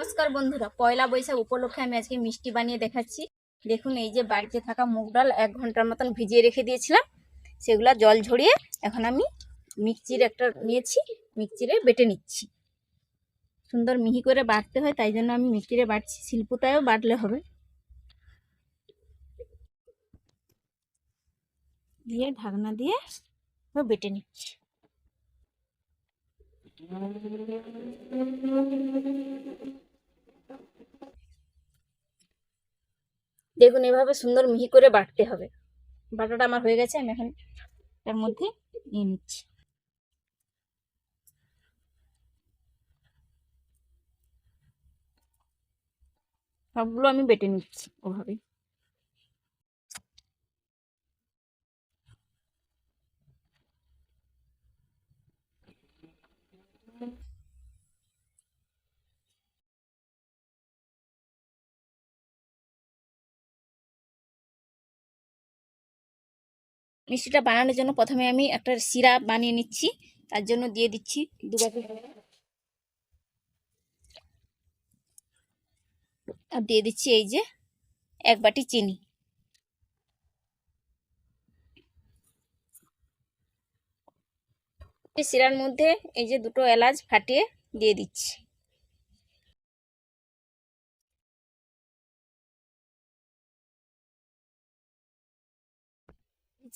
নমস্কার বন্ধুরা, পয়লা বৈশাখ উপলক্ষে আমি আজকে মিষ্টি বানিয়ে দেখাচ্ছি। দেখুন, এই যে বাড়িতে থাকা মুগ ডাল এক ঘণ্টার মতন ভিজিয়ে রেখে দিয়েছিলাম। সেগুলা জল ঝরিয়ে এখন আমি মিক্সির একটা নিয়েছি, মিক্সিরে বেটে নিচ্ছি। সুন্দর মিহি করে বাটতে হয়, তাই জন্য আমি মিক্সিরে বাটছি। শিল্পতায়ও বাটলে হবে। দিয়ে ঢাকনা দিয়ে বেটে নিচ্ছি। দেখুন, এভাবে সুন্দর মিহি করে বাটতে হবে। বাটাটা আমার হয়ে গেছে, আমি এখন তার মধ্যে নিয়ে নিচ্ছি। সবগুলো আমি বেটে নিচ্ছি ওভাবে। মিষ্টিটা বানানোর জন্য প্রথমে আমি একটা সিরা বানিয়ে নিচ্ছি। তার জন্য দিয়ে দিচ্ছি দু বাটি আর দিয়ে দিচ্ছি এই যে এক বাটি চিনি। সিরার মধ্যে এই যে দুটো এলাচ ফাটিয়ে দিয়ে দিচ্ছি।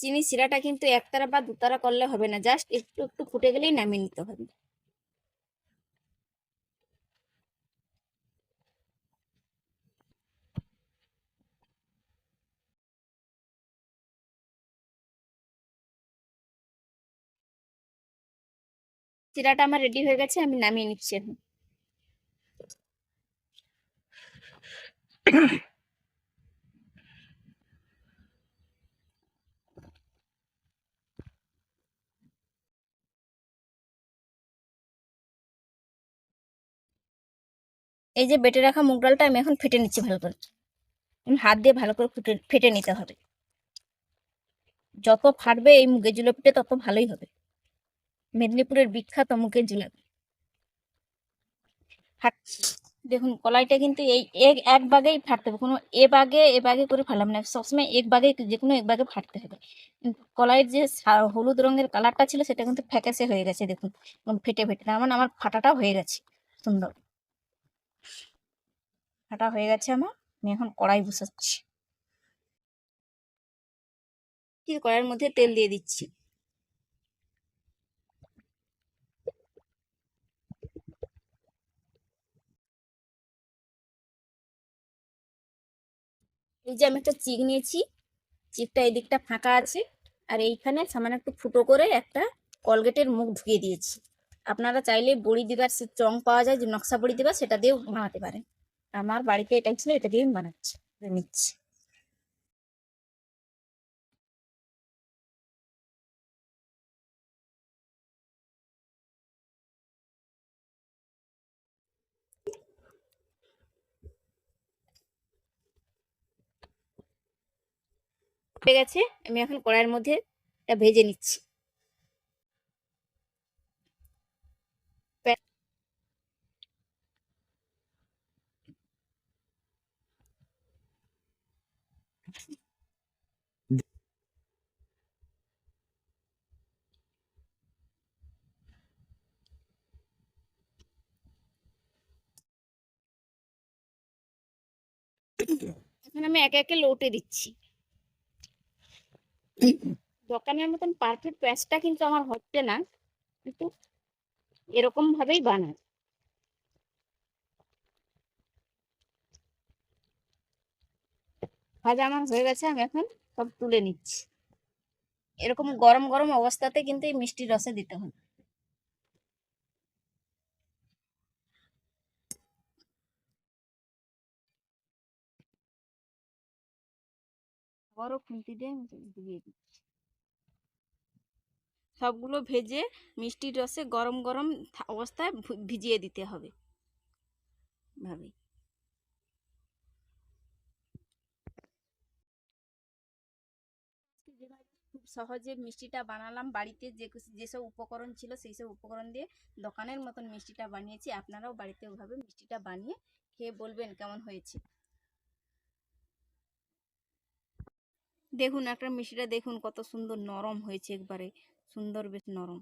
চিনি সিরাটা কিন্তু একতারা বা দুতারা করলে হবে না। জাস্ট একটু একটু ফুটে গেলেই নামিয়ে নিতে হবে। সিরাটা আমার রেডি হয়ে গেছে, আমি নামিয়ে নিচ্ছি এখন। এই যে বেটে রাখা মুগ ডালটা আমি এখন ফেটে নিচ্ছি ভালো করে। হাত দিয়ে ভালো করে ফুটে ফেটে নিতে হবে। যত ফাটবে এই মুগের জিলাপিটা তত ভালোই হবে। মেদিনীপুরের বিখ্যাত মুগের জিলাপি। ফাট দেখুন, কলাইটা কিন্তু এই এক এক বাগেই ফাটতে হবে। কোনো এ বাগে এ বাগে করে ফালাম না। সবসময় এক বাগে যে কোনো এক বাগে ফাটতে হবে। কলাইয়ের যে হলুদ রঙের কালারটা ছিল সেটা কিন্তু ফ্যাকাসে হয়ে গেছে, দেখুন। ফেটে ফেটে মানে আমার ফাটাটা হয়ে গেছে। সুন্দর। ফাটা হয়ে গেছে আমার, আমি এখন কড়াই বসাচ্ছি। ঠিক কড়াইয়ের মধ্যে তেল দিয়ে দিচ্ছি। এই যে আমি একটা চিক নিয়েছি, চিকটা এই দিকটা ফাঁকা আছে, আর এইখানে সামান্য একটু ফুটো করে একটা কলগেটের মুখ ঢুকিয়ে দিয়েছি। আপনারা চাইলে বড়ি দিবার চং পাওয়া যায়, যে নকশা বড়ি দিবার সেটা দিয়েও বানাতে পারেন। আমার বাড়িতে এটাই ছিল, এটা দিয়েই বানাচ্ছি নিচ্ছি। গেছে, আমি এখন কড়াইয়ের মধ্যে এটা ভেজে নিচ্ছি। এখন আমি একে একে লোটে দিচ্ছি। দোকানের মতন পারফেক্ট প্যাচটা কিন্তু আমার হচ্ছে না, কিন্তু এরকম ভাবেই বানায়। ভাজা আমার হয়ে গেছে, আমি এখন সব তুলে নিচ্ছি। এরকম গরম গরম অবস্থাতে কিন্তু এই মিষ্টি রসে দিতে হবে। খুন্তি দিয়ে দিচ্ছি। সবগুলো ভেজে মিষ্টির রসে গরম গরম অবস্থায় ভিজিয়ে দিতে হবে। ভাবে। সহজে মিষ্টিটা বানালাম। বাড়িতে যে যেসব উপকরণ ছিল সেই সব উপকরণ দিয়ে দোকানের মতন মিষ্টিটা বানিয়েছি। আপনারাও বাড়িতে ওভাবে মিষ্টিটা বানিয়ে খেয়ে বলবেন কেমন হয়েছে। দেখুন, একটা মিষ্টিটা দেখুন কত সুন্দর নরম হয়েছে একবারে। সুন্দর বেশ নরম।